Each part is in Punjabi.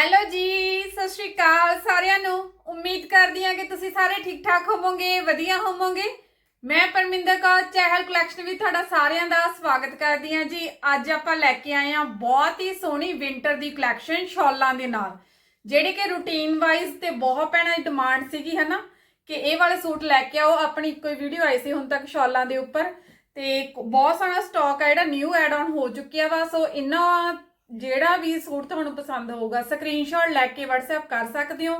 ਹੈਲੋ ਜੀ, ਸਤਿ ਸ਼੍ਰੀ ਅਕਾਲ ਸਾਰਿਆਂ ਨੂੰ। ਉਮੀਦ ਕਰਦੀ ਹਾਂ ਕਿ ਤੁਸੀਂ ਸਾਰੇ ਠੀਕ ਠਾਕ ਹੋਵੋਗੇ, ਵਧੀਆ ਹੋਵੋਗੇ। ਮੈਂ ਪਰਮਿੰਦਰ ਕੌਰ, ਚਹਿਲ ਕਲੈਕਸ਼ਨ ਵੀ ਤੁਹਾਡਾ ਸਾਰਿਆਂ ਦਾ ਸਵਾਗਤ ਕਰਦੀ ਹਾਂ ਜੀ। ਅੱਜ ਆਪਾਂ ਲੈ ਕੇ ਆਏ ਹਾਂ ਬਹੁਤ ਹੀ ਸੋਹਣੀ ਵਿੰਟਰ ਦੀ ਕਲੈਕਸ਼ਨ ਸ਼ਾਲਾਂ ਦੇ ਨਾਲ। ਜਿਹੜੀ ਕਿ ਰੂਟੀਨ ਵਾਈਜ਼ ਤੇ ਬਹੁਤ ਪੈਣਾ ਦੀ ਡਿਮਾਂਡ ਸੀਗੀ, ਹਨਾ? ਕਿ ਇਹ ਵਾਲੇ ਸੂਟ ਲੈ ਕੇ ਆਓ, ਆਪਣੀ ਇੱਕੋ ਹੀ ਵੀਡੀਓ ਆਈ ਸੀ ਹੁਣ ਤੱਕ ਸ਼ਾਲਾਂ ਦੇ ਉੱਪਰ। ਤੇ ਬਹੁਤ ਸਾਰਾ ਸਟਾਕ ਆ, ਜਿਹੜਾ ਨਿਊ ਐਡ ਆਨ ਹੋ ਚੁੱਕਿਆ ਵਾ, ਸੋ ਇਹਨਾਂ ਜਿਹੜਾ ਵੀ ਸੂਟ ਤੁਹਾਨੂੰ ਪਸੰਦ ਹੋਊਗਾ ਸਕਰੀਨਸ਼ਾਟ ਲੈ ਕੇ WhatsApp ਕਰ ਸਕਦੇ ਹੋ।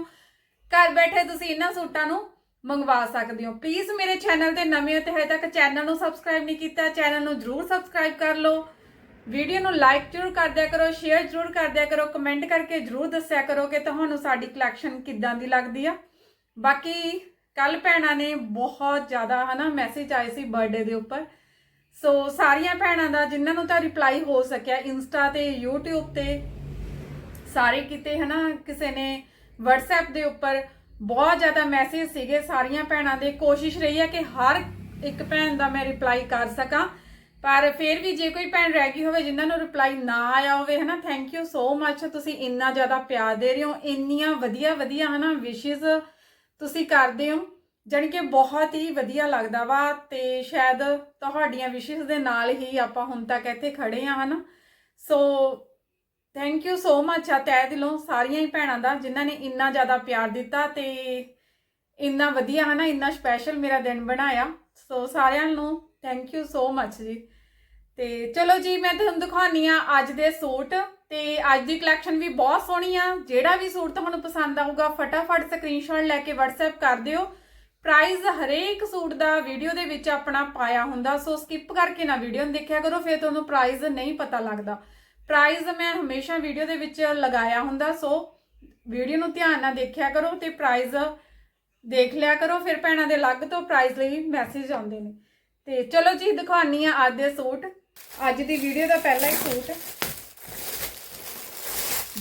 ਘਰ ਬੈਠੇ ਤੁਸੀਂ ਇਹਨਾਂ ਸੂਟਾਂ ਨੂੰ ਮੰਗਵਾ ਸਕਦੇ ਹੋ। ਪਲੀਜ਼ ਮੇਰੇ ਚੈਨਲ ਤੇ ਨਵੇਂ ਹੋ ਤੇ ਹਜੇ ਤੱਕ ਚੈਨਲ ਨੂੰ ਸਬਸਕ੍ਰਾਈਬ ਨਹੀਂ ਕੀਤਾ ਚੈਨਲ ਨੂੰ ਜਰੂਰ ਸਬਸਕ੍ਰਾਈਬ ਕਰ ਲਓ। ਵੀਡੀਓ ਨੂੰ ਲਾਈਕ ਜਰੂਰ ਕਰ ਦਿਆ ਕਰੋ ਸ਼ੇਅਰ ਜਰੂਰ ਕਰ ਦਿਆ ਕਰੋ ਕਮੈਂਟ ਕਰਕੇ ਜਰੂਰ ਦੱਸਿਆ ਕਰੋ ਕਿ ਤੁਹਾਨੂੰ ਸਾਡੀ ਕਲੈਕਸ਼ਨ ਕਿੱਦਾਂ ਦੀ ਲੱਗਦੀ ਆ। ਬਾਕੀ ਕੱਲ ਭੈਣਾਂ ਨੇ ਬਹੁਤ ਜ਼ਿਆਦਾ ਹਨਾ ਮੈਸੇਜ ਆਏ ਸੀ ਬਰਥਡੇ ਦੇ ਉੱਪਰ। ਸੋ ਸਾਰੀਆਂ ਭੈਣਾਂ ਦਾ ਜਿਨ੍ਹਾਂ ਨੂੰ ਤਾਂ ਰਿਪਲਾਈ ਹੋ ਸਕਿਆ ਇੰਸਟਾ ਤੇ, YouTube ਤੇ, ਸਾਰੇ ਕਿਤੇ ਹਨਾ, ਕਿਸੇ ਨੇ WhatsApp ਦੇ ਉੱਪਰ ਬਹੁਤ ਜ਼ਿਆਦਾ ਮੈਸੇਜ ਸੀਗੇ ਸਾਰੀਆਂ ਭੈਣਾਂ ਦੇ। ਕੋਸ਼ਿਸ਼ ਰਹੀ ਹੈ ਕਿ ਹਰ ਇੱਕ ਭੈਣ ਦਾ ਮੈਂ ਰਿਪਲਾਈ ਕਰ ਸਕਾਂ, ਪਰ ਫਿਰ ਵੀ ਜੇ ਕੋਈ ਭੈਣ ਰਹਿ ਗਈ ਹੋਵੇ ਜਿਨ੍ਹਾਂ ਨੂੰ ਰਿਪਲਾਈ ਨਾ ਆਇਆ ਹੋਵੇ ਹਨਾ ਥੈਂਕ ਯੂ ਸੋ ਮੱਚ ਤੁਸੀਂ ਇੰਨਾ ਜ਼ਿਆਦਾ ਪਿਆਰ ਦੇ ਰਹੇ ਹੋ, ਇੰਨੀਆਂ ਵਧੀਆ ਵਧੀਆ ਹਨਾ ਵਿਸ਼ੇਸ ਤੁਸੀਂ ਕਰਦੇ ਹੋ। ਜਾਣੀ ਕਿ ਬਹੁਤ ਹੀ ਵਧੀਆ ਲੱਗਦਾ ਵਾ ਤੇ ਸ਼ਾਇਦ ਤੁਹਾਡੀਆਂ ਵਿਸ਼ੇਸ ਦੇ ਨਾਲ ਹੀ ਆਪਾਂ ਹੁਣ ਤੱਕ ਇੱਥੇ ਖੜੇ ਆ ਹਨਾ? ਸੋ ਥੈਂਕ ਯੂ ਸੋ ਮੱਚ ਆ ਤਹਿ ਦਿਲੋਂ, ਸਾਰੀਆਂ ਹੀ ਭੈਣਾਂ ਦਾ ਜਿਨ੍ਹਾਂ ਨੇ ਇੰਨਾ ਜ਼ਿਆਦਾ ਪਿਆਰ ਦਿੱਤਾ ਤੇ ਇੰਨਾ ਵਧੀਆ, ਹਨਾ? ਇੰਨਾ ਸਪੈਸ਼ਲ ਮੇਰਾ ਦਿਨ ਬਣਾਇਆ। ਸੋ ਸਾਰਿਆਂ ਨੂੰ ਥੈਂਕ ਯੂ ਸੋ ਮੱਚ ਜੀ। ਤੇ ਚਲੋ ਜੀ, ਮੈਂ ਤੁਹਾਨੂੰ ਦਿਖਾਉਣੀ ਆ ਅੱਜ ਦੇ ਸੂਟ ਤੇ ਅੱਜ ਦੀ ਕਲੈਕਸ਼ਨ ਵੀ ਬਹੁਤ ਸੋਹਣੀ ਆ। ਜਿਹੜਾ ਵੀ ਸੂਟ ਤੁਹਾਨੂੰ ਪਸੰਦ ਆਊਗਾ, ਫਟਾਫਟ ਸਕਰੀਨਸ਼ਾਟ ਲੈ ਕੇ WhatsApp ਕਰ ਦਿਓ। ਪ੍ਰਾਈਸ ਹਰੇਕ ਸੂਟ ਦਾ ਵੀਡੀਓ ਦੇ ਵਿੱਚ ਆਪਣਾ ਪਾਇਆ ਹੁੰਦਾ ਸੋ ਸਕਿਪ ਕਰਕੇ ਨਾ ਵੀਡੀਓ ਨੂੰ ਦੇਖਿਆ ਕਰੋ, ਫਿਰ ਤੁਹਾਨੂੰ ਪ੍ਰਾਈਸ ਨਹੀਂ ਪਤਾ ਲੱਗਦਾ। ਪ੍ਰਾਈਸ ਮੈਂ ਹਮੇਸ਼ਾ ਵੀਡੀਓ ਦੇ ਵਿੱਚ ਲਗਾਇਆ ਹੁੰਦਾ ਸੋ ਵੀਡੀਓ ਨੂੰ ਧਿਆਨ ਨਾਲ ਦੇਖਿਆ ਕਰੋ ਤੇ ਪ੍ਰਾਈਸ ਦੇਖ ਲਿਆ ਕਰੋ, ਫਿਰ ਭੈਣਾਂ ਦੇ ਅਲੱਗ ਤੋਂ ਪ੍ਰਾਈਸ ਲਈ ਮੈਸੇਜ ਆਉਂਦੇ ਨੇ। ਤੇ ਚਲੋ ਜੀ, ਦਿਖਾਉਣੀ ਆ ਅੱਜ ਦੇ ਸੂਟ। ਅੱਜ ਦੀ ਵੀਡੀਓ ਦਾ ਪਹਿਲਾ ਹੀ ਸੂਟ।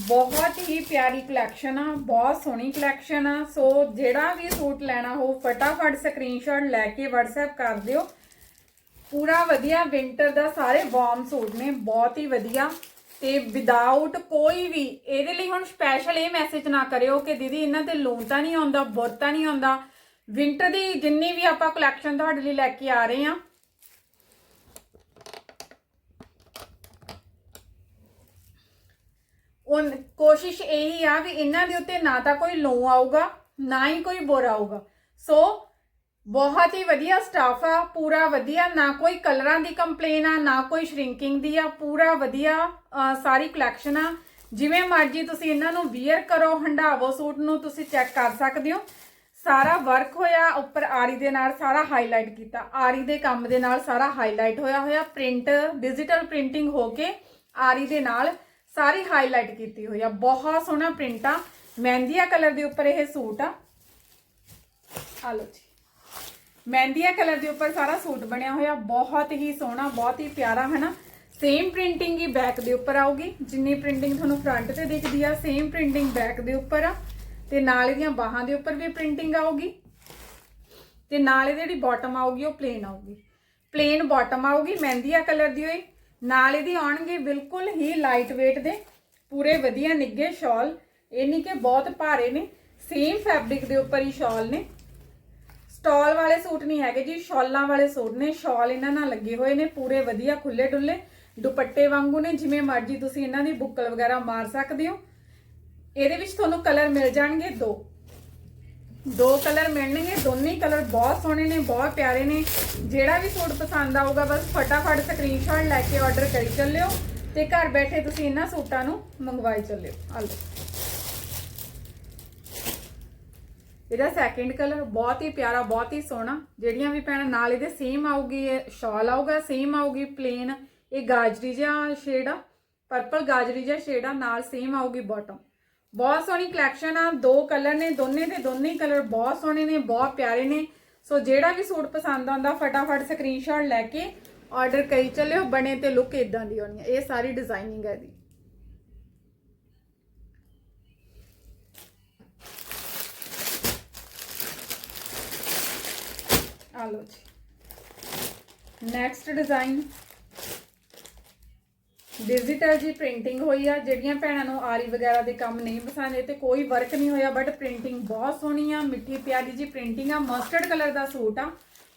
ਬਹੁਤ ਹੀ ਪਿਆਰੀ ਕਲੈਕਸ਼ਨ ਆ, ਬਹੁਤ ਸੋਹਣੀ ਕਲੈਕਸ਼ਨ ਆ। ਸੋ ਜਿਹੜਾ ਵੀ ਸੂਟ ਲੈਣਾ ਹੋ, ਫਟਾਫਟ ਸਕਰੀਨਸ਼ਾਟ ਲੈ ਕੇ WhatsApp ਕਰ ਦਿਓ। ਪੂਰਾ ਵਧੀਆ ਵਿੰਟਰ ਦਾ ਸਾਰੇ ਵਾਰਮ ਸੂਟ ਨੇ, ਬਹੁਤ ਹੀ ਵਧੀਆ। ਤੇ ਵਿਦਆਊਟ ਕੋਈ ਵੀ, ਇਹਦੇ ਲਈ ਹੁਣ ਸਪੈਸ਼ਲ ਇਹ ਮੈਸੇਜ ਨਾ ਕਰਿਓ ਕਿ ਦੀਦੀ ਇਹਨਾਂ ਤੇ ਲੋਨ ਤਾਂ ਨਹੀਂ ਆਉਂਦਾ ਬੁਰ ਤਾਂ ਨਹੀਂ ਆਉਂਦਾ। ਵਿੰਟਰ ਦੀ ਜਿੰਨੀ ਵੀ ਆਪਾਂ ਕਲੈਕਸ਼ਨ ਤੁਹਾਡੇ ਲਈ ਲੈ ਕੇ ਆ ਰਹੇ ਆ ਉਹ ਕੋਸ਼ਿਸ਼ ਇਹੀ ਆ ਵੀ ਇਹਨਾਂ ਦੇ ਉੱਤੇ ਨਾ ਤਾਂ ਕੋਈ ਲੋ ਆਊਗਾ, ਨਾ ਹੀ ਕੋਈ ਬੁਰ ਆਊਗਾ। ਸੋ ਬਹੁਤ ਹੀ ਵਧੀਆ ਸਟਾਫ ਆ, ਪੂਰਾ ਵਧੀਆ, ਨਾ ਕੋਈ ਕਲਰਾਂ ਦੀ ਕੰਪਲੇਨ ਆ, ਨਾ ਕੋਈ ਸ਼ਰਿੰਕਿੰਗ ਦੀ ਆ, ਪੂਰਾ ਵਧੀਆ ਸਾਰੀ ਕਲੈਕਸ਼ਨ ਆ। ਜਿਵੇਂ ਮਰਜ਼ੀ ਤੁਸੀਂ ਇਹਨਾਂ ਨੂੰ ਵੀਅਰ ਕਰੋ ਹੰਡਾਵੋ ਸੂਟ ਨੂੰ, ਤੁਸੀਂ ਚੈੱਕ ਕਰ ਸਕਦੇ ਹੋ। ਸਾਰਾ ਵਰਕ ਹੋਇਆ, ਉੱਪਰ ਆਰੀ ਦੇ ਨਾਲ ਸਾਰਾ ਹਾਈਲਾਈਟ ਕੀਤਾ। ਆਰੀ ਦੇ ਕੰਮ ਦੇ ਨਾਲ ਸਾਰਾ ਹਾਈਲਾਈਟ ਹੋਇਆ ਹੋਇਆ ਪ੍ਰਿੰਟ ਡਿਜੀਟਲ ਪ੍ਰਿੰਟਿੰਗ ਹੋ ਕੇ ਆਰੀ ਦੇ ਨਾਲ। ਸਾਰੀ ਹਾਈਲਾਈਟ ਕੀਤੀ ਹੋਈ ਆ। ਬਹੁਤ ਸੋਹਣਾ ਪ੍ਰਿੰਟ ਆ। ਮਹਿੰਦੀਆ ਕਲਰ ਦੇ ਉੱਪਰ ਇਹ ਸੂਟ ਆ। ਆ ਲਓ ਜੀ। ਮਹਿੰਦੀਆ ਕਲਰ ਦੇ ਉੱਪਰ ਸਾਰਾ ਸੂਟ ਬਣਿਆ ਹੋਇਆ। ਬਹੁਤ ਹੀ ਸੋਹਣਾ, ਬਹੁਤ ਹੀ ਪਿਆਰਾ ਹੈ ਨਾ ਸੇਮ ਪ੍ਰਿੰਟਿੰਗ ਹੀ ਬੈਕ ਦੇ ਉੱਪਰ ਆਊਗੀ। ਜਿੰਨੀ ਪ੍ਰਿੰਟਿੰਗ ਤੁਹਾਨੂੰ ਫਰੰਟ ਤੇ ਦਿਖਦੀ ਆ ਸੇਮ ਪ੍ਰਿੰਟਿੰਗ ਬੈਕ ਦੇ ਉੱਪਰ ਆ। ਤੇ ਨਾਲ ਇਹਦੀਆਂ ਬਾਹਾਂ ਦੇ ਉੱਪਰ ਵੀ ਪ੍ਰਿੰਟਿੰਗ ਆਊਗੀ। ਤੇ ਨਾਲ ਇਹਦੀ ਜਿਹੜੀ ਬਾਟਮ ਆਊਗੀ, ਉਹ ਪਲੇਨ ਆਊਗੀ। ਪਲੇਨ ਬਾਟਮ ਆਊਗੀ, ਮਹਿੰਦੀਆ ਕਲਰ ਦੀ ਹੋਈ। ਨਾਲ ਇਹਦੀ ਆਉਣਗੇ ਬਿਲਕੁਲ ਹੀ ਲਾਈਟ weight ਦੇ, ਪੂਰੇ ਵਧੀਆ ਨਿੱਗੇ ਸ਼ਾਲ। ਇਹ ਨਹੀਂ ਕਿ ਬਹੁਤ ਭਾਰੇ ਨੇ ਸੇਮ ਫੈਬਰਿਕ ਦੇ ਉੱਪਰ ਹੀ ਸ਼ਾਲ ਨੇ। ਸਟਾਲ ਵਾਲੇ ਸੂਟ ਨਹੀਂ ਹੈਗੇ ਜੀ, ਸ਼ਾਲਾਂ ਵਾਲੇ ਸੂਟ ਨੇ, ਸ਼ਾਲ ਇਹਨਾਂ ਨਾਲ ਲੱਗੇ ਹੋਏ ਨੇ, ਪੂਰੇ ਵਧੀਆ ਖੁੱਲੇ ਡੁੱਲੇ ਦੁਪੱਟੇ ਵਾਂਗੂ ਨੇ, ਜਿਵੇਂ ਮਰਜ਼ੀ ਤੁਸੀਂ ਇਹਨਾਂ ਦੀ ਬੁੱਕਲ ਵਗੈਰਾ ਮਾਰ ਸਕਦੇ ਹੋ। ਇਹਦੇ ਵਿੱਚ ਤੁਹਾਨੂੰ ਕਲਰ ਮਿਲ ਜਾਣਗੇ ਦੋ। ਦੋ ਕਲਰ ਮਿਲਣਗੇ ਦੋਨੇ ਕਲਰ ਬਹੁਤ ਸੋਹਣੇ ਨੇ, ਬਹੁਤ ਪਿਆਰੇ ਨੇ। ਜਿਹੜਾ ਵੀ ਸੂਟ ਪਸੰਦ ਆਊਗਾ, ਬਸ ਫਟਾਫਟ ਸਕਰੀਨਸ਼ਾਟ ਲੈ ਕੇ ਆਰਡਰ ਕਰੀ ਚੱਲਿਓ ਤੇ ਘਰ ਬੈਠੇ ਤੁਸੀਂ ਇਹਨਾਂ ਸੂਟਾਂ ਨੂੰ ਮੰਗਵਾਈ ਚੱਲਿਓ। ਆ ਲਓ। ਇਹਦਾ ਸੈਕਿੰਡ ਕਲਰ ਬਹੁਤ ਹੀ ਪਿਆਰਾ, ਬਹੁਤ ਹੀ ਸੋਹਣਾ। ਜਿਹੜੀਆਂ ਵੀ ਪੈਣਾ ਨਾਲ ਇਹਦੇ ਸੇਮ ਆਊਗੀ, ਇਹ ਸ਼ਾਲ ਆਊਗਾ ਸੇਮ ਆਊਗੀ ਪਲੇਨ ਇਹ ਗਾਜਰੀ ਜਿਹਾ ਸ਼ੇਡ ਆ ਪਰਪਲ ਗਾਜਰੀ ਜਿਹਾ ਸ਼ੇਡ ਆ, ਨਾਲ ਸੇਮ ਆਊਗੀ ਬਾਟਮ ਬਹੁਤ ਸੋਹਣੀ ਕਲੈਕਸ਼ਨ ਆ। ਦੋ ਕਲਰ ਨੇ, ਦੋਨੇ ਦੇ ਦੋਨੇ ਕਲਰ ਬਹੁਤ ਸੋਹਣੇ ਨੇ, ਬਹੁਤ ਪਿਆਰੇ ਨੇ। ਸੋ ਜਿਹੜਾ ਵੀ ਸੂਟ ਪਸੰਦ ਆਉਂਦਾ, ਫਟਾਫਟ ਸਕਰੀਨਸ਼ਾਟ ਲੈ ਕੇ ਆਰਡਰ ਕਰੀ ਚੱਲਿਓ। ਬਣੇ ਤੇ ਲੁੱਕ ਇਦਾਂ ਦੀ ਹੋਣੀ ਹੈ ਇਹ ਸਾਰੀ ਡਿਜ਼ਾਈਨਿੰਗ ਹੈ ਇਹਦੀ। ਆ ਲਓ ਜੀ। ਨੈਕਸਟ ਡਿਜ਼ਾਈਨ ਡਿਜੀਟਲ ਜੀ ਪ੍ਰਿੰਟਿੰਗ ਹੋਈ ਆ, ਜਿਹੜੀਆਂ ਭੈਣਾਂ ਨੂੰ ਆਰੀ ਵਗੈਰਾ ਦੇ ਕੰਮ ਨਹੀਂ ਪਸੰਦ, ਇਹ ਤੇ ਕੋਈ ਵਰਕ ਨਹੀਂ ਹੋਇਆ ਬਟ ਪ੍ਰਿੰਟਿੰਗ ਬਹੁਤ ਸੋਹਣੀ ਆ, ਮਿੱਠੀ ਪਿਆਰੀ ਜੀ ਪ੍ਰਿੰਟਿੰਗ ਆ ਮਸਟਰਡ ਕਲਰ ਦਾ ਸੂਟ ਆ।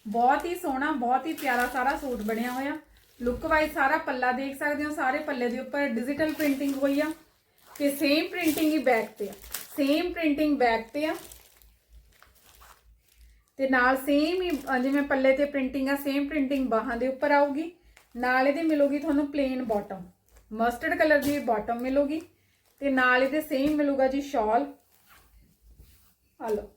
ਬਹੁਤ ਹੀ ਸੋਹਣਾ, ਬਹੁਤ ਹੀ ਪਿਆਰਾ ਸਾਰਾ ਸੂਟ ਬਣਿਆ ਹੋਇਆ। ਲੁੱਕ ਵਾਈਜ਼ ਸਾਰਾ ਪੱਲਾ ਦੇਖ ਸਕਦੇ ਹੋ, ਸਾਰੇ ਪੱਲੇ ਦੇ ਉੱਪਰ ਡਿਜੀਟਲ ਪ੍ਰਿੰਟਿੰਗ ਹੋਈ ਆ। ਤੇ ਸੇਮ ਪ੍ਰਿੰਟਿੰਗ ਹੀ ਬੈਕ ਤੇ ਆ। ਸੇਮ ਪ੍ਰਿੰਟਿੰਗ ਬੈਕ ਤੇ ਆ। ਤੇ ਨਾਲ ਸੇਮ ਹੀ ਜਿਵੇਂ ਪੱਲੇ ਤੇ ਪ੍ਰਿੰਟਿੰਗ ਆ ਸੇਮ ਪ੍ਰਿੰਟਿੰਗ ਬਾਹਾਂ ਦੇ ਉੱਪਰ ਆਊਗੀ। ਨਾਲ ਇਹਦੇ ਮਿਲੂਗੀ ਤੁਹਾਨੂੰ ਪਲੇਨ ਬਾਟਮ ਮਸਟਰਡ ਕਲਰ ਦੀ ਬਾਟਮ ਮਿਲੂਗੀ ਤੇ ਨਾਲ ਇਹਦੇ ਸੇਮ ਮਿਲੂਗਾ ਜੀ ਸ਼ਾਲ ਆ ਲਓ।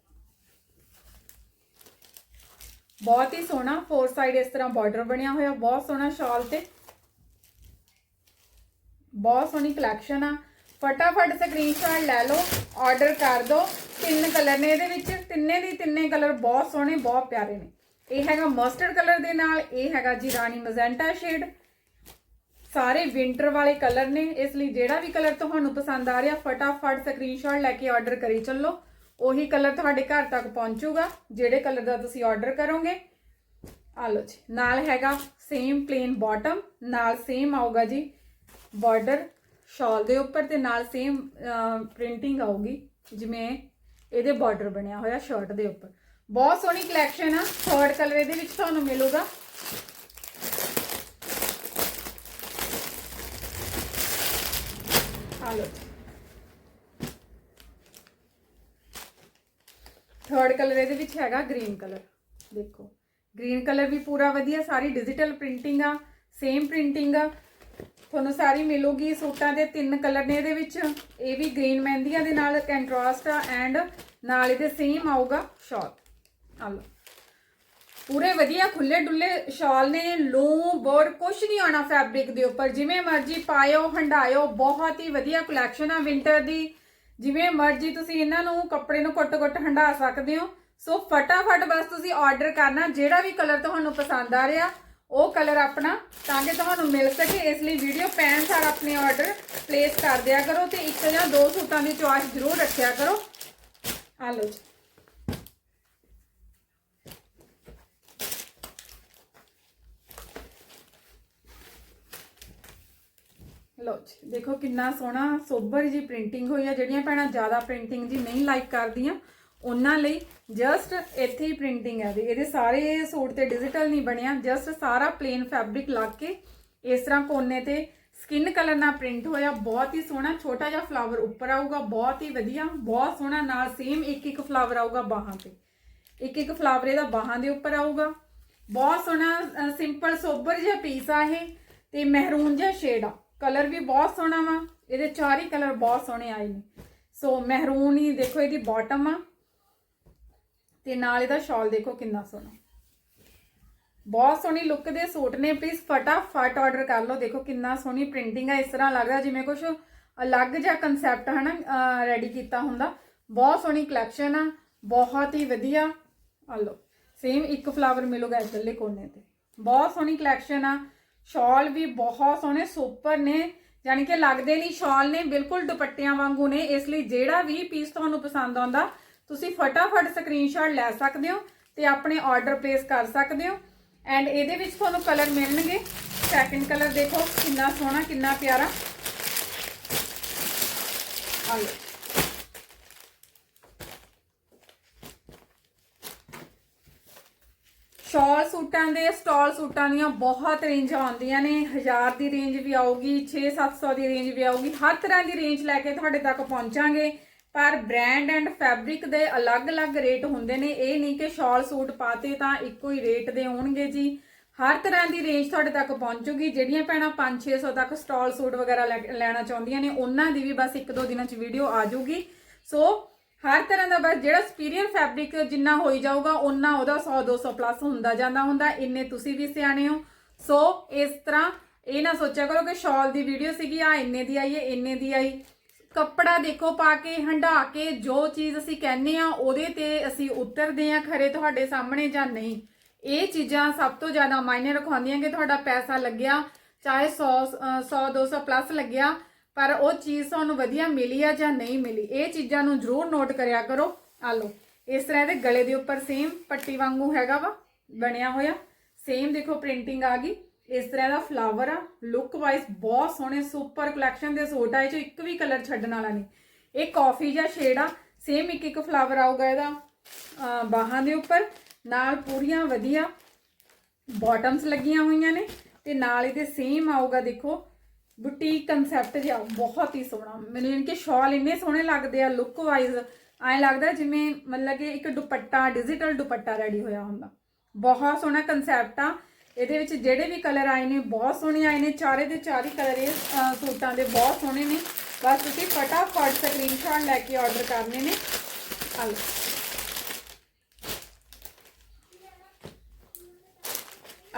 ਬਹੁਤ ਹੀ ਸੋਹਣਾ ਫੋਰ ਸਾਈਡ ਇਸ ਤਰ੍ਹਾਂ ਬਾਰਡਰ ਬਣਿਆ ਹੋਇਆ, ਬਹੁਤ ਸੋਹਣਾ ਸ਼ਾਲ ਤੇ। ਬਹੁਤ ਸੋਹਣੀ ਕਲੈਕਸ਼ਨ ਆ। ਫਟਾਫਟ ਸਕਰੀਨਸ਼ਾਟ ਲੈ ਲਓ ਆਰਡਰ ਕਰ ਦਿਓ ਤਿੰਨ ਕਲਰ ਨੇ ਇਹਦੇ ਵਿੱਚ, ਤਿੰਨੇ ਦੀ ਤਿੰਨੇ ਕਲਰ ਬਹੁਤ ਸੋਹਣੇ, ਬਹੁਤ ਪਿਆਰੇ ਨੇ। ਇਹ ਹੈਗਾ ਮਸਟਰਡ ਕਲਰ ਦੇ ਨਾਲ, ਇਹ ਹੈਗਾ ਜੀ ਰਾਣੀ ਮਜ਼ੈਂਟਾ ਸ਼ੇਡ ਸਾਰੇ ਵਿੰਟਰ ਵਾਲੇ ਕਲਰ ਨੇ, ਇਸ ਲਈ ਜਿਹੜਾ ਵੀ ਕਲਰ ਤੁਹਾਨੂੰ ਪਸੰਦ ਆ ਰਿਹਾ, ਫਟਾਫਟ ਸਕਰੀਨਸ਼ਾਟ ਲੈ ਕੇ ਆਰਡਰ ਕਰੀ ਚੱਲੋ। ਉਹੀ ਕਲਰ ਤੁਹਾਡੇ ਘਰ ਤੱਕ ਪਹੁੰਚੂਗਾ, ਜਿਹੜੇ ਕਲਰ ਦਾ ਤੁਸੀਂ ਆਰਡਰ ਕਰੋਗੇ। ਆ ਲਓ ਜੀ, ਨਾਲ ਹੈਗਾ ਸੇਮ ਪਲੇਨ ਬਾਟਮ ਨਾਲ ਸੇਮ ਆਊਗਾ ਜੀ ਬਾਰਡਰ ਸ਼ਾਲ ਦੇ ਉੱਪਰ ਤੇ ਨਾਲ ਸੇਮ ਪ੍ਰਿੰਟਿੰਗ ਆਊਗੀ, ਜਿਵੇਂ ਇਹਦੇ ਬਾਰਡਰ ਬਣਿਆ ਹੋਇਆ ਸ਼ਰਟ ਦੇ ਉੱਪਰ। ਬਹੁਤ ਸੋਹਣੀ ਕਲੈਕਸ਼ਨ ਆ ਥਰਡ ਕਲਰ ਇਹਦੇ ਵਿੱਚ ਤੁਹਾਨੂੰ ਮਿਲੂਗਾ। ਲਓ ਥਰਡ ਕਲਰ ਇਹਦੇ ਵਿੱਚ ਹੈਗਾ ਗ੍ਰੀਨ ਕਲਰ ਦੇਖੋ। ਗ੍ਰੀਨ ਕਲਰ ਵੀ ਪੂਰਾ ਵਧੀਆ, ਸਾਰੀ ਡਿਜੀਟਲ ਪ੍ਰਿੰਟਿੰਗ ਆ ਸੇਮ ਪ੍ਰਿੰਟਿੰਗ ਆ। ਤੁਹਾਨੂੰ ਸਾਰੀ ਮਿਲੂਗੀ ਸੂਟਾਂ ਦੇ ਤਿੰਨ ਕਲਰ ਨੇ ਇਹਦੇ ਵਿੱਚ। ਇਹ ਵੀ ਗ੍ਰੀਨ ਮਹਿੰਦੀਆਂ ਦੇ ਨਾਲ ਕੰਟਰਾਸਟ ਆ ਐਂਡ ਨਾਲ ਇਹਦੇ ਸੇਮ ਆਊਗਾ ਸ਼ਾਲ ਆ ਲਓ। ਪੂਰੇ ਵਧੀਆ ਖੁੱਲੇ ਡੁੱਲੇ ਸ਼ਾਲ ਨੇ, ਲੋ, ਬੋਰਡ, ਕੁਛ ਨਹੀਂ ਆਣਾ ਫੈਬਰਿਕ ਦੇ ਉੱਪਰ। ਜਿਵੇਂ ਮਰਜ਼ੀ ਪਾਇਓ ਹੰਡਾਇਓ ਬਹੁਤ ਹੀ ਵਧੀਆ ਕਲੈਕਸ਼ਨ ਆ ਵਿੰਟਰ ਦੀ। ਜਿਵੇਂ ਮਰਜ਼ੀ ਤੁਸੀਂ ਇਹਨਾਂ ਨੂੰ ਕੱਪੜੇ ਨੂੰ ਕੁੱਟ-ਕੁੱਟ ਹੰਡਾ ਸਕਦੇ ਹੋ। ਸੋ ਫਟਾਫਟ ਬਸ ਤੁਸੀਂ ਆਰਡਰ ਕਰਨਾ, ਜਿਹੜਾ ਵੀ ਕਲਰ ਤੁਹਾਨੂੰ ਪਸੰਦ ਆ ਰਿਹਾ, ਉਹ ਕਲਰ ਆਪਣਾ, ਤਾਂ ਕਿ ਤੁਹਾਨੂੰ ਮਿਲ ਸਕੇ। ਇਸ ਲਈ ਵੀਡੀਓ ਪੈਣ ਸਾਰ ਆਪਣੇ ਆਰਡਰ ਪਲੇਸ ਕਰ ਦਿਆ ਕਰੋ ਤੇ ਇੱਕ ਜਾਂ ਦੋ ਸੂਟਾਂ ਦੀ ਚੁਆਇਸ ਜ਼ਰੂਰ ਰੱਖਿਆ ਕਰੋ। ਆ ਲਓ ਲਓ ਜੀ, ਦੇਖੋ ਕਿੰਨਾ ਸੋਹਣਾ ਸੋਬਰ ਜੀ ਪ੍ਰਿੰਟਿੰਗ ਹੋਈ ਆ। ਜਿਹੜੀਆਂ ਭੈਣਾਂ ਜ਼ਿਆਦਾ ਪ੍ਰਿੰਟਿੰਗ ਜੀ ਨਹੀਂ ਲਾਈਕ ਕਰਦੀਆਂ, ਉਹਨਾਂ ਲਈ ਜਸਟ ਇੱਥੇ ਹੀ ਪ੍ਰਿੰਟਿੰਗ ਹੈ ਇਹਦੀ। ਇਹਦੇ ਸਾਰੇ ਸੂਟ ਤੇ ਡਿਜੀਟਲ ਨਹੀਂ ਬਣਿਆ ਜਸਟ ਸਾਰਾ ਪਲੇਨ ਫੈਬਰਿਕ ਲੱਗ ਕੇ ਇਸ ਤਰ੍ਹਾਂ ਕੋਨੇ ਤੇ ਸਕਿਨ ਕਲਰ ਨਾਲ ਪ੍ਰਿੰਟ ਹੋਇਆ। ਬਹੁਤ ਹੀ ਸੋਹਣਾ, ਛੋਟਾ ਜਿਹਾ ਫਲਾਵਰ ਉੱਪਰ ਆਊਗਾ, ਬਹੁਤ ਹੀ ਵਧੀਆ, ਬਹੁਤ ਸੋਹਣਾ ਨਾਲ ਸੇਮ ਇੱਕ ਇੱਕ ਫਲਾਵਰ ਆਊਗਾ ਬਾਹਾਂ ਤੇ। ਇੱਕ ਇੱਕ ਫਲਾਵਰ ਇਹਦਾ ਬਾਹਾਂ ਦੇ ਉੱਪਰ ਆਊਗਾ। ਬਹੁਤ ਸੋਹਣਾ ਸਿੰਪਲ ਸੋਬਰ ਜਿਹਾ ਪੀਸ ਆ ਇਹ ਤੇ ਮਹਿਰੂਨ ਜਿਹਾ ਸ਼ੇਡ ਆ। ਕਲਰ ਵੀ ਬਹੁਤ ਸੋਹਣਾ ਵਾ, ਇਹਦੇ ਚਾਰ ਹੀ ਕਲਰ ਬਹੁਤ ਸੋਹਣੇ ਆਏ ਨੇ। ਸੋ ਮਹਿਰੂਨ ਹੀ ਦੇਖੋ, ਇਹਦੀ ਬਾਟਮ ਆ। ਤੇ ਨਾਲ ਇਹਦਾ ਸ਼ਾਲ ਦੇਖੋ ਕਿੰਨਾ ਸੋਹਣਾ। ਬਹੁਤ ਸੋਹਣੀ ਲੁੱਕ ਦੇ ਸੂਟ ਨੇ ਪਲੀਜ਼ ਫਟਾਫਟ ਆਰਡਰ ਕਰ ਲਓ। ਦੇਖੋ ਕਿੰਨਾ ਸੋਹਣੀ ਪ੍ਰਿੰਟਿੰਗ ਆ, ਇਸ ਤਰ੍ਹਾਂ ਲੱਗਦਾ ਜਿਵੇਂ ਕੁਝ ਅਲੱਗ ਜਿਹਾ ਕਨਸੈਪਟ ਹਨਾ ਰੈਡੀ ਕੀਤਾ ਹੁੰਦਾ। ਬਹੁਤ ਸੋਹਣੀ ਕਲੈਕਸ਼ਨ ਆ, ਬਹੁਤ ਹੀ ਵਧੀਆ। ਆ ਲਓ ਸੇਮ ਇੱਕ ਫਲਾਵਰ ਮਿਲੂਗਾ ਇੱਧਰਲੇ ਕੋਨੇ ਤੇ। ਬਹੁਤ ਸੋਹਣੀ ਕਲੈਕਸ਼ਨ ਆ ਸ਼ਾਲ ਵੀ ਬਹੁਤ ਸੋਹਣੇ, ਸੁਪਰ ਨੇ, ਯਾਨੀ ਕਿ ਲੱਗਦੇ ਨਹੀਂ ਸ਼ਾਲ ਨੇ, ਬਿਲਕੁਲ ਦੁਪੱਟਿਆਂ ਵਾਂਗੂ ਨੇ, ਇਸ ਲਈ ਜਿਹੜਾ ਵੀ ਪੀਸ ਤੁਹਾਨੂੰ ਪਸੰਦ ਆਉਂਦਾ, ਤੁਸੀਂ ਫਟਾਫਟ ਸਕਰੀਨਸ਼ਾਟ ਲੈ ਸਕਦੇ ਹੋ ਤੇ ਆਪਣੇ ਆਰਡਰ ਪਲੇਸ ਕਰ ਸਕਦੇ ਹੋ। ਐਂਡ ਇਹਦੇ ਵਿੱਚ ਤੁਹਾਨੂੰ ਕਲਰ ਮਿਲਣਗੇ। ਸੈਕਿੰਡ ਕਲਰ ਦੇਖੋ, ਕਿੰਨਾ ਸੋਹਣਾ, ਕਿੰਨਾ ਪਿਆਰਾ। ਆ ਸ਼ਾਲ ਸੂਟਾਂ ਦੇ, ਸਟਾਲ ਸੂਟਾਂ ਦੀਆਂ ਬਹੁਤ ਰੇਂਜਾਂ ਆਉਂਦੀਆਂ ਨੇ। 1000 ਦੀ ਰੇਂਜ ਵੀ ਆਊਗੀ 6-700 ਦੀ ਰੇਂਜ ਵੀ ਆਊਗੀ। ਹਰ ਤਰ੍ਹਾਂ ਦੀ ਰੇਂਜ ਲੈ ਕੇ ਤੁਹਾਡੇ ਤੱਕ ਪਹੁੰਚਾਂਗੇ। ਪਰ ਬ੍ਰਾਂਡ ਐਂਡ ਫੈਬਰਿਕ ਦੇ ਅਲੱਗ-ਅਲੱਗ ਰੇਟ ਹੁੰਦੇ ਨੇ। ਇਹ ਨਹੀਂ ਕਿ ਸ਼ਾਲ ਸੂਟ ਪਾਤੇ ਤਾਂ ਇੱਕੋ ਹੀ ਰੇਟ ਦੇ ਹੋਣਗੇ ਜੀ। ਹਰ ਤਰ੍ਹਾਂ ਦੀ ਰੇਂਜ ਤੁਹਾਡੇ ਤੱਕ ਪਹੁੰਚੂਗੀ। ਜਿਹੜੀਆਂ ਭੈਣਾਂ 5-600 ਤੱਕ ਸਟਾਲ ਸੂਟ ਵਗੈਰਾ ਲੈ- ਲੈਣਾ ਚਾਹੁੰਦੀਆਂ ਨੇ, ਉਹਨਾਂ ਦੀ ਵੀ ਬਸ ਇੱਕ ਦੋ ਦਿਨਾਂ 'ਚ ਵੀਡੀਓ ਆ ਜਾਊਗੀ। ਸੋ ਹਰ ਤਰ੍ਹਾਂ ਦਾ ਬਸ ਜਿਹੜਾ ਸੁਪੀਰੀਅਰ ਫੈਬਰਿਕ ਜਿੰਨਾ ਹੋਈ ਜਾਊਗਾ ਉਨਾ ਉਹਦਾ 100 200 ਪਲੱਸ ਹੁੰਦਾ ਜਾਂਦਾ ਹੁੰਦਾ, ਇੰਨੇ ਤੁਸੀਂ ਵੀ ਸਿਆਣੇ ਹੋ। ਸੋ ਇਸ ਤਰ੍ਹਾਂ ਇਹ ਨਾ ਸੋਚਿਆ ਕਰੋ ਕਿ ਸ਼ਾਲ ਦੀ ਵੀਡੀਓ ਸੀਗੀ ਆ ਇੰਨੇ ਦੀ ਆਈ ਹੈ ਇੰਨੇ ਦੀ ਆਈ। ਕੱਪੜਾ ਦੇਖੋ ਪਾ ਕੇ ਹੰਡਾ ਕੇ, ਜੋ ਚੀਜ਼ ਅਸੀਂ ਕਹਿੰਨੇ ਆ ਉਹਦੇ ਤੇ ਅਸੀਂ ਉਤਰਦੇ ਆ ਖਰੇ ਤੁਹਾਡੇ ਸਾਹਮਣੇ ਜਾਂ ਨਹੀਂ। ਇਹ ਚੀਜ਼ਾਂ ਸਭ ਤੋਂ ਜ਼ਿਆਦਾ ਮਾਇਨੇ ਰਖਾਉਂਦੀਆਂ ਕਿ ਤੁਹਾਡਾ ਪੈਸਾ ਲੱਗਿਆ, ਚਾਹੇ 100 100 200 ਪਲੱਸ ਲੱਗਿਆ ਪਰ ਉਹ ਚੀਜ਼ ਤੁਹਾਨੂੰ ਵਧੀਆ ਮਿਲੀ ਆ ਜਾਂ ਨਹੀਂ ਮਿਲੀ, ਇਹ ਚੀਜ਼ਾਂ ਨੂੰ ਜ਼ਰੂਰ ਨੋਟ ਕਰਿਆ ਕਰੋ। ਆ ਲਓ, ਇਸ ਤਰ੍ਹਾਂ ਇਹਦੇ ਗਲੇ ਦੇ ਉੱਪਰ ਸੇਮ ਪੱਟੀ ਵਾਂਗੂ ਹੈਗਾ ਵਾ, ਬਣਿਆ ਹੋਇਆ। ਸੇਮ ਦੇਖੋ ਪ੍ਰਿੰਟਿੰਗ ਆ ਗਈ। ਇਸ ਤਰ੍ਹਾਂ ਦਾ ਫਲਾਵਰ ਆ ਲੁੱਕ ਵਾਈਜ਼ ਬਹੁਤ ਸੋਹਣੇ ਸੁਪਰ ਕਲੈਕਸ਼ਨ ਦੇ ਸੂਟ ਆ, ਇਹ ਚ ਇੱਕ ਵੀ ਕਲਰ ਛੱਡਣ ਵਾਲਾ ਨਹੀਂ। ਇਹ ਕਾਫੀ ਜਾਂ ਸ਼ੇਡ ਆ ਸੇਮ ਇੱਕ ਇੱਕ ਫਲਾਵਰ ਆਊਗਾ ਇਹਦਾ ਬਾਹਾਂ ਦੇ ਉੱਪਰ। ਨਾਲ ਪੂਰੀਆਂ ਵਧੀਆ ਬਾਟਮਸ ਲੱਗੀਆਂ ਹੋਈਆਂ ਨੇ ਤੇ ਨਾਲ ਇਹਦੇ ਸੇਮ ਆਊਗਾ ਦੇਖੋ ਬੁਟੀਕ ਕਨਸੈਪਟ ਜਿਹਾ, ਬਹੁਤ ਹੀ ਸੋਹਣਾ। ਮੈਨੂੰ ਯਾਨੀ ਕਿ ਸ਼ਾਲ ਇੰਨੇ ਸੋਹਣੇ ਲੱਗਦੇ ਆ ਲੁੱਕ ਵਾਈਜ਼ ਐਂ ਲੱਗਦਾ ਜਿਵੇਂ ਮਤਲਬ ਕਿ ਇੱਕ ਦੁਪੱਟਾ ਡਿਜੀਟਲ ਦੁਪੱਟਾ ਰੈਡੀ ਹੋਇਆ ਹੁੰਦਾ। ਬਹੁਤ ਸੋਹਣਾ ਕਨਸੈਪਟ ਆ। ਇਹਦੇ ਵਿੱਚ ਜਿਹੜੇ ਵੀ ਕਲਰ ਆਏ ਨੇ, ਬਹੁਤ ਸੋਹਣੇ ਆਏ ਨੇ। ਚਾਰੇ ਦੇ ਚਾਰੇ ਕਲਰ ਇਹ ਸੂਟਾਂ ਦੇ ਬਹੁਤ ਸੋਹਣੇ ਨੇ। ਬਸ ਤੁਸੀਂ ਫਟਾਫਟ ਸਕਰੀਨਸ਼ਾਟ ਲੈ ਕੇ ਆਰਡਰ ਕਰਨੇ ਨੇ। ਆ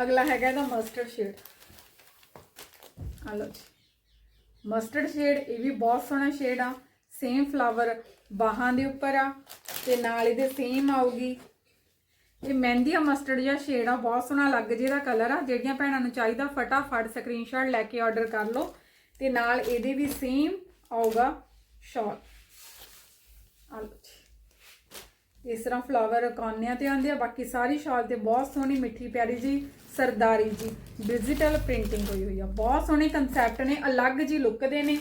ਅਗਲਾ ਹੈਗਾ ਇਹਦਾ ਮਸਟਰਡ ਸ਼ੇਡ ਆ ਲਓ ਜੀ। ਮਸਟਰਡ ਸ਼ੇਡ ਇਹ ਵੀ ਬਹੁਤ ਸੋਹਣਾ ਸ਼ੇਡ ਆ। ਸੇਮ ਫਲਾਵਰ ਬਾਹਾਂ ਦੇ ਉੱਪਰ ਆ ਤੇ ਨਾਲ ਇਹਦੇ ਸੇਮ ਆਊਗੀ। ਇਹ ਮਹਿੰਦੀਆ ਮਸਟਰਡ ਜਿਹਾ ਸ਼ੇਡ ਆ, ਬਹੁਤ ਸੋਹਣਾ ਲੱਗ ਜਿਹਦਾ ਕਲਰ ਆ। ਜਿਹੜੀਆਂ ਭੈਣਾਂ ਨੂੰ ਚਾਹੀਦਾ, ਫਟਾਫਟ ਸਕਰੀਨਸ਼ਾਟ ਲੈ ਕੇ ਆਰਡਰ ਕਰ ਲਓ। ਤੇ ਨਾਲ ਇਹਦੇ ਵੀ ਸੇਮ ਆਊਗਾ ਸ਼ਾਲ ਆ ਲਓ ਜੀ। ਇਸ ਤਰ੍ਹਾਂ ਫਲਾਵਰ ਕੋਨਿਆਂ ਤੇ ਆਉਂਦੇ ਆ ਬਾਕੀ ਸਾਰੀ ਸ਼ਾਲ ਤੇ ਬਹੁਤ ਸੋਹਣੀ ਮਿੱਠੀ ਪਿਆਰੀ ਜੀ ਸਰਦਾਰੀ ਜੀ ਡਿਜੀਟਲ ਪ੍ਰਿੰਟਿੰਗ ਹੋਈ ਹੋਈ ਆ। ਬਹੁਤ ਸੋਹਣੇ ਕਨਸੈਪਟ ਨੇ, ਅਲੱਗ ਜੀ ਲੁੱਕ ਦੇ ਨੇ।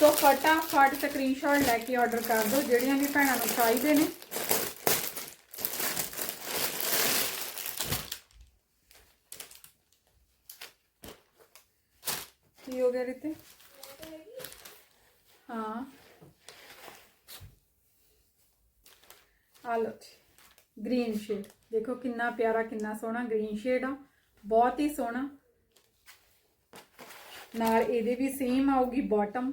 ਸੋ ਫਟਾਫਟ ਸਕਰੀਨਸ਼ਾਟ ਲੈ ਕੇ ਆਰਡਰ ਕਰ ਦਿਓ, ਜਿਹੜੀਆਂ ਵੀ ਭੈਣਾਂ ਨੂੰ ਚਾਹੀਦੇ ਨੇ ਕੀ ਹੋ ਗਿਆ ਰਿਤੇ ਹਾਂ ਆ ਲਓ ਜੀ ਗ੍ਰੀਨ ਸ਼ੇਡ ਦੇਖੋ ਕਿੰਨਾ ਪਿਆਰਾ, ਕਿੰਨਾ ਸੋਹਣਾ ਗ੍ਰੀਨ ਸ਼ੇਡ ਆ। ਬਹੁਤ ਹੀ ਸੋਹਣਾ। ਨਾਲ ਇਹਦੇ ਵੀ ਸੇਮ ਆਊਗੀ ਬਾਟਮ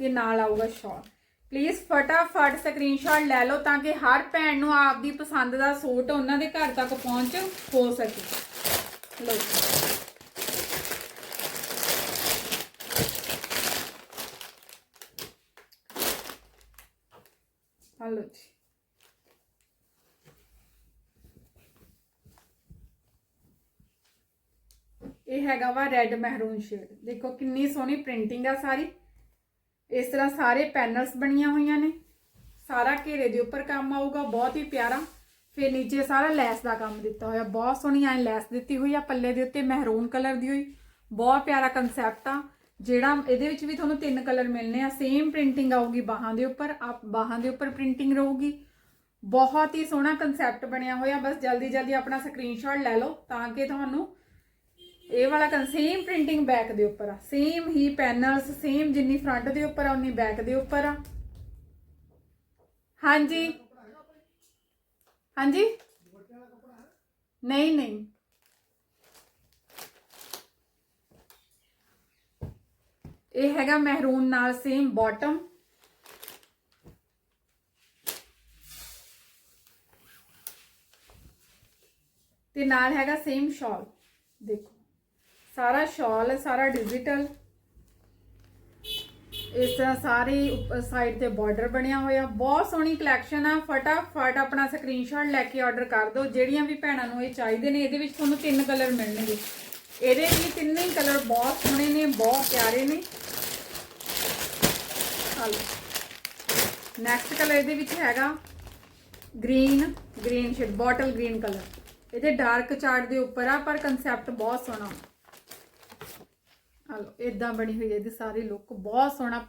ਤੇ ਨਾਲ ਆਊਗਾ ਸ਼ਾਲ ਪਲੀਜ਼ ਫਟਾਫਟ ਸਕਰੀਨਸ਼ਾਟ ਲੈ ਲਓ ਤਾਂ ਕਿ ਹਰ ਭੈਣ ਨੂੰ ਆਪਦੀ ਪਸੰਦ ਦਾ ਸੂਟ ਉਹਨਾਂ ਦੇ ਘਰ ਤੱਕ ਪਹੁੰਚ ਹੋ ਸਕੇ। ਲਓ ਜੀ। ਆ ਲਓ ਜੀ ਇਹ ਹੈਗਾ ਵਾ ਰੈੱਡ ਮਹਿਰੂਨ ਸ਼ੇਡ ਦੇਖੋ ਕਿੰਨੀ ਸੋਹਣੀ ਪ੍ਰਿੰਟਿੰਗ ਆ ਸਾਰੀ। ਇਸ ਤਰ੍ਹਾਂ ਸਾਰੇ ਪੈਨਲਸ ਬਣੀਆਂ ਹੋਈਆਂ ਨੇ। ਸਾਰਾ ਘੇਰੇ ਦੇ ਉੱਪਰ ਕੰਮ ਆਊਗਾ, ਬਹੁਤ ਹੀ ਪਿਆਰਾ। ਫਿਰ ਨੀਚੇ ਸਾਰਾ ਲੈਸ ਦਾ ਕੰਮ ਦਿੱਤਾ ਹੋਇਆ। ਬਹੁਤ ਸੋਹਣੀ ਐ ਲੈਸ ਦਿੱਤੀ ਹੋਈ ਆ, ਪੱਲੇ ਦੇ ਉੱਤੇ ਮਹਿਰੂਨ ਕਲਰ ਦੀ ਹੋਈ। ਬਹੁਤ ਪਿਆਰਾ ਕਨਸੈਪਟ ਆ। ਜਿਹੜਾ ਇਹਦੇ ਵਿੱਚ ਵੀ ਤੁਹਾਨੂੰ ਤਿੰਨ ਕਲਰ ਮਿਲਨੇ ਆ। ਸੇਮ ਪ੍ਰਿੰਟਿੰਗ ਆਊਗੀ ਬਾਹਾਂ ਦੇ ਉੱਪਰ। ਆਪ ਬਾਹਾਂ ਦੇ ਉੱਪਰ ਪ੍ਰਿੰਟਿੰਗ ਰਹੂਗੀ। ਬਹੁਤ ਹੀ ਸੋਹਣਾ ਕਨਸੈਪਟ ਬਣਿਆ ਹੋਇਆ। ਬਸ ਜਲਦੀ ਜਲਦੀ ਆਪਣਾ ਸਕਰੀਨਸ਼ਾਟ ਲੈ ਲਓ, ਤਾਂ ਕਿ ਤੁਹਾਨੂੰ ਇਹ ਵਾਲਾ ਕਨ ਸੇਮ ਪ੍ਰਿੰਟਿੰਗ ਬੈਕ ਦੇ ਉੱਪਰ ਆ। ਸੇਮ ਹੀ ਪੈਨਲਸ ਸੇਮ ਜਿੰਨੀ ਫਰੰਟ ਦੇ ਉੱਪਰ ਆ, ਉਨੀ ਬੈਕ ਦੇ ਉੱਪਰ ਆ। ਹਾਂਜੀ। ਹਾਂਜੀ। ਨਹੀਂ ਨਹੀਂ। ਇਹ ਹੈਗਾ ਮਹਿਰੂਨ ਨਾਲ ਸੇਮ ਬਾਟਮ ਤੇ ਨਾਲ ਹੈਗਾ ਸੇਮ ਸ਼ਾਲ ਦੇਖੋ। ਸਾਰਾ ਸ਼ਾਲ ਸਾਰਾ ਡਿਜੀਟਲ ਇਸ ਤਰ੍ਹਾਂ ਸਾਰੀ ਉੱਪਰ ਸਾਈਡ ਤੇ ਬਾਰਡਰ ਬਣਿਆ ਹੋਇਆ। ਬਹੁਤ ਸੋਹਣੀ ਕਲੈਕਸ਼ਨ ਆ। ਫਟਾਫਟ ਆਪਣਾ ਸਕਰੀਨਸ਼ਾਟ ਲੈ ਕੇ ਆਰਡਰ ਕਰ ਦਿਓ। ਜਿਹੜੀਆਂ ਵੀ ਭੈਣਾਂ ਨੂੰ ਇਹ ਚਾਹੀਦੇ ਨੇ, ਇਹਦੇ ਵਿੱਚ ਤੁਹਾਨੂੰ ਤਿੰਨ ਕਲਰ ਮਿਲਣਗੇ। ਇਹਦੇ ਵੀ ਤਿੰਨੇ ਹੀ ਕਲਰ ਬਹੁਤ ਸੋਹਣੇ ਨੇ, ਬਹੁਤ ਪਿਆਰੇ ਨੇ। ਆ ਨੈਕਸਟ ਕਲਰ ਇਹਦੇ ਵਿੱਚ ਹੈਗਾ green green shade bottle green colour ਇਹਦੇ ਡਾਰਕ ਚਾਰਟ ਦੇ ਉੱਪਰ ਆ, ਪਰ ਕਨਸੈਪਟ ਬਹੁਤ ਸੋਹਣਾ। ਹਲੋ ਇਦਾਂ ਬਣੀ ਹੋਈ ਹੈ ਇਹਦੀ ਸਾਰੀ ਲੁੱਕ ਬਹੁਤ ਸੋਹਣਾ,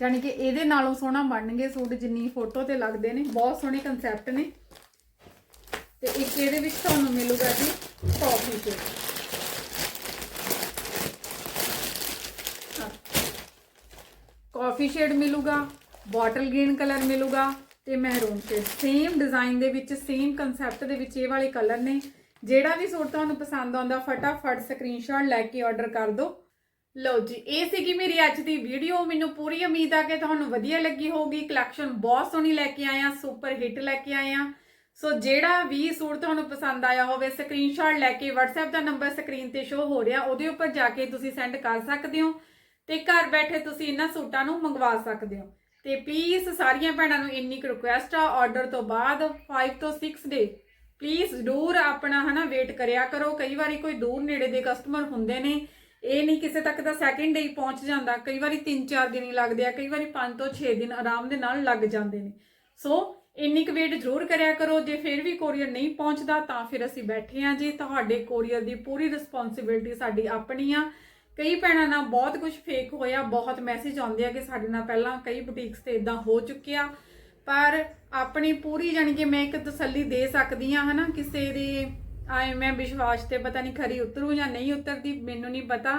ਯਾਨੀ ਕਿ ਇਹਦੇ ਨਾਲੋਂ ਸੋਹਣਾ ਬਣਨਗੇ ਸੂਟ ਜਿੰਨੀ ਫੋਟੋ ਤੇ ਲੱਗਦੇ ਨੇ, ਬਹੁਤ ਸੋਹਣੇ ਕਨਸੈਪਟ ਨੇ। ਤੇ ਇੱਕ ਇਹਦੇ ਵਿੱਚ ਤੁਹਾਨੂੰ ਮਿਲੂਗਾ ਜੀ ਕਾਫੀ ਸ਼ੇਡ ਕਾਫੀ ਸ਼ੇਡ ਮਿਲੂਗਾ ਬੋਟਲ ਗ੍ਰੀਨ ਕਲਰ ਮਿਲੂਗਾ ਤੇ ਮਹਿਰੂਨ ਸ਼ੇਡ ਸੇਮ ਡਿਜ਼ਾਈਨ ਦੇ ਵਿੱਚ ਸੇਮ ਕਨਸੈਪਟ ਦੇ ਵਿੱਚ ਇਹ ਵਾਲੇ ਕਲਰ ਨੇ। ਜਿਹੜਾ ਵੀ ਸੂਟ ਤੁਹਾਨੂੰ ਪਸੰਦ ਆਉਂਦਾ, ਫਟਾਫਟ ਸਕਰੀਨਸ਼ਾਟ ਲੈ ਕੇ ਆਰਡਰ ਕਰ ਦਿਓ। ਲਓ ਜੀ, ਇਹ ਸੀਗੀ ਮੇਰੀ ਅੱਜ ਦੀ ਵੀਡੀਓ ਮੈਨੂੰ ਪੂਰੀ ਉਮੀਦ ਆ ਕਿ ਤੁਹਾਨੂੰ ਵਧੀਆ ਲੱਗੀ ਹੋਊਗੀ। ਕਲੈਕਸ਼ਨ ਬਹੁਤ ਸੋਹਣੀ ਲੈ ਕੇ ਆਇਆ ਸੁਪਰ ਹਿੱਟ ਲੈ ਕੇ ਆਏ ਆ ਸੋ ਜਿਹੜਾ ਵੀ ਸੂਟ ਤੁਹਾਨੂੰ ਪਸੰਦ ਆਇਆ ਹੋਵੇ ਸਕਰੀਨਸ਼ਾਟ ਲੈ ਕੇ WhatsApp ਦਾ ਨੰਬਰ ਸਕਰੀਨ ਤੇ ਸ਼ੋ ਹੋ ਰਿਹਾ, ਉਹਦੇ ਉੱਪਰ ਜਾ ਕੇ ਤੁਸੀਂ ਸੈਂਡ ਕਰ ਸਕਦੇ ਹੋ ਤੇ ਘਰ ਬੈਠੇ ਤੁਸੀਂ ਇਹਨਾਂ ਸੂਟਾਂ ਨੂੰ ਮੰਗਵਾ ਸਕਦੇ ਹੋ। ਤੇ ਪਲੀਜ਼ ਸਾਰੀਆਂ ਭੈਣਾਂ ਨੂੰ ਇੰਨੀ ਕੁ ਰਿਕੁਐਸਟ ਆ ਆਰਡਰ ਤੋਂ ਬਾਅਦ 5 ਤੋਂ 6 ਡੇ ਪਲੀਜ਼ ਜ਼ਰੂਰ ਆਪਣਾ ਹਨਾ ਵੇਟ ਕਰਿਆ ਕਰੋ। ਕਈ ਵਾਰੀ ਕੋਈ ਦੂਰ ਨੇੜੇ ਦੇ ਕਸਟਮਰ ਹੁੰਦੇ ਨੇ ਇਹ ਨਹੀਂ ਕਿਸੇ ਤੱਕ ਦਾ ਸੈਕਿੰਡ ਡੇ ਪਹੁੰਚ ਜਾਂਦਾ। ਕਈ ਵਾਰੀ 3-4 ਦਿਨ ਹੀ ਲੱਗਦੇ ਆ, ਕਈ ਵਾਰੀ 5 ਤੋਂ 6 ਦਿਨ ਆਰਾਮ ਦੇ ਨਾਲ ਲੱਗ ਜਾਂਦੇ ਨੇ। ਸੋ ਇੰਨੀ ਕੁ ਵੇਟ ਜ਼ਰੂਰ ਕਰਿਆ ਕਰੋ। ਜੇ ਫਿਰ ਵੀ ਕੋਰੀਅਰ ਨਹੀਂ ਪਹੁੰਚਦਾ, ਤਾਂ ਫਿਰ ਅਸੀਂ ਬੈਠੇ ਹਾਂ ਜੀ। ਤੁਹਾਡੇ ਕੋਰੀਅਰ ਦੀ ਪੂਰੀ ਰਿਸਪੌਂਸਿਬਿਲਟੀ ਸਾਡੀ ਆਪਣੀ ਆ। ਕਈ ਭੈਣਾਂ ਨਾਲ ਬਹੁਤ ਕੁਝ ਫੇਕ ਹੋਇਆ, ਬਹੁਤ ਮੈਸੇਜ ਆਉਂਦੇ ਆ ਕਿ ਸਾਡੇ ਨਾਲ ਪਹਿਲਾਂ ਕਈ ਬੁਟੀਕਸ ਤੇ ਇਦਾਂ ਹੋ ਚੁੱਕਿਆ। ਪਰ ਆਪਣੀ ਪੂਰੀ ਜਾਣੀ ਕਿ ਮੈਂ ਇੱਕ ਤਸੱਲੀ ਦੇ ਸਕਦੀ ਆ, ਹਨਾ? ਕਿਸੇ ਦੀ ਆਏ ਮੈਂ ਵਿਸ਼ਵਾਸ ਤੇ ਪਤਾ ਨਹੀਂ ਖਰੀ ਉਤਰੂ ਜਾਂ ਨਹੀਂ ਉਤਰਦੀ, ਮੈਨੂੰ ਨਹੀਂ ਪਤਾ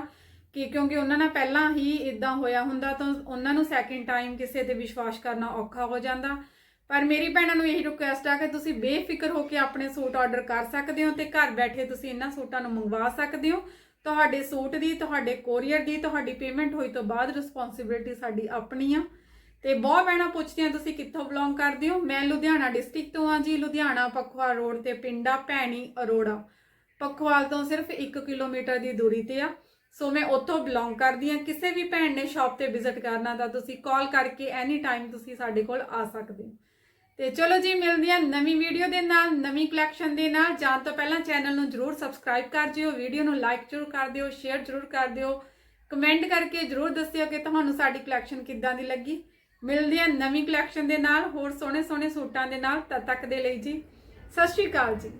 ਕਿ ਕਿਉਂਕਿ ਉਹਨਾਂ ਨਾਲ ਪਹਿਲਾਂ ਹੀ ਇਦਾਂ ਹੋਇਆ ਹੁੰਦਾ ਤਾਂ ਉਹਨਾਂ ਨੂੰ ਸੈਕਿੰਡ ਟਾਈਮ ਕਿਸੇ ਤੇ ਵਿਸ਼ਵਾਸ ਕਰਨਾ ਔਖਾ ਹੋ ਜਾਂਦਾ। ਪਰ ਮੇਰੀ ਭੈਣਾਂ ਨੂੰ ਇਹੀ ਰਿਕੁਐਸਟ ਆ ਕਿ ਤੁਸੀਂ ਬੇਫਿਕਰ ਹੋ ਕੇ ਆਪਣੇ ਸੂਟ ਆਰਡਰ ਕਰ ਸਕਦੇ ਹੋ ਤੇ ਘਰ ਬੈਠੇ ਤੁਸੀਂ ਇਹਨਾਂ ਸੂਟਾਂ ਨੂੰ ਮੰਗਵਾ ਸਕਦੇ ਹੋ। ਤੁਹਾਡੇ ਸੂਟ ਦੀ, ਤੁਹਾਡੇ ਕੋਰੀਅਰ ਦੀ, ਤੁਹਾਡੀ ਪੇਮੈਂਟ ਹੋਈ ਤੋਂ ਬਾਅਦ ਰਿਸਪੌਂਸਿਬਿਲਟੀ ਸਾਡੀ ਆਪਣੀ ਆ। ਤੇ ਬਹੁਤ ਭੈਣਾਂ ਪੁੱਛਦੀਆਂ, ਤੁਸੀਂ ਕਿੱਥੋਂ ਬਿਲੋਂਗ ਕਰਦੇ ਹੋ? ਮੈਂ ਲੁਧਿਆਣਾ ਡਿਸਟ੍ਰਿਕਟ ਤੋਂ ਆ ਜੀ, ਲੁਧਿਆਣਾ, ਪਖਵਾ ਰੋਡ ਤੇ ਪਿੰਡਾ ਭੈਣੀ ਅਰੋੜਾ। ਪਖਵਾਲ ਤੋਂ ਸਿਰਫ 1 ਕਿਲੋਮੀਟਰ ਦੀ ਦੂਰੀ ਤੇ ਆ। ਸੋ ਮੈਂ ਉੱਥੋਂ ਬਿਲੋਂਗ ਕਰਦੀ ਆ ਕਿਸੇ ਵੀ ਭੈਣ ਨੇ ਸ਼ਾਪ ਤੇ ਵਿਜ਼ਿਟ ਕਰਨਾ ਤਾਂ ਤੁਸੀਂ ਕਾਲ ਕਰਕੇ ਐਨੀ ਟਾਈਮ ਤੁਸੀਂ ਸਾਡੇ ਕੋਲ ਆ ਸਕਦੇ ਹੋ। ਤੇ ਚਲੋ ਜੀ, ਮਿਲਦੇ ਹਾਂ ਨਵੀਂ ਵੀਡੀਓ ਦੇ ਨਾਲ, ਨਵੀਂ ਕਲੈਕਸ਼ਨ ਦੇ ਨਾਲ। ਜਾਣ ਤੋਂ ਪਹਿਲਾਂ ਚੈਨਲ ਨੂੰ ਜਰੂਰ ਸਬਸਕ੍ਰਾਈਬ ਕਰ ਜਿਓ ਵੀਡੀਓ ਨੂੰ ਲਾਈਕ ਜਰੂਰ ਕਰ ਦਿਓ ਸ਼ੇਅਰ ਜਰੂਰ ਕਰ ਦਿਓ। ਕਮੈਂਟ ਕਰਕੇ ਜਰੂਰ ਦੱਸਿਓ ਕਿ ਤੁਹਾਨੂੰ ਸਾਡੀ ਕਲੈਕਸ਼ਨ ਕਿੱਦਾਂ ਦੀ ਲੱਗੀ। ਮਿਲਦੇ ਹਾਂ ਨਵੀਂ ਕਲੈਕਸ਼ਨ ਦੇ ਨਾਲ, ਹੋਰ ਸੋਹਣੇ ਸੋਹਣੇ ਸੂਟਾਂ ਦੇ ਨਾਲ ਤਦ ਤੱਕ ਦੇ ਲਈ ਜੀ। ਸਤਿ ਸ਼੍ਰੀ ਅਕਾਲ ਜੀ।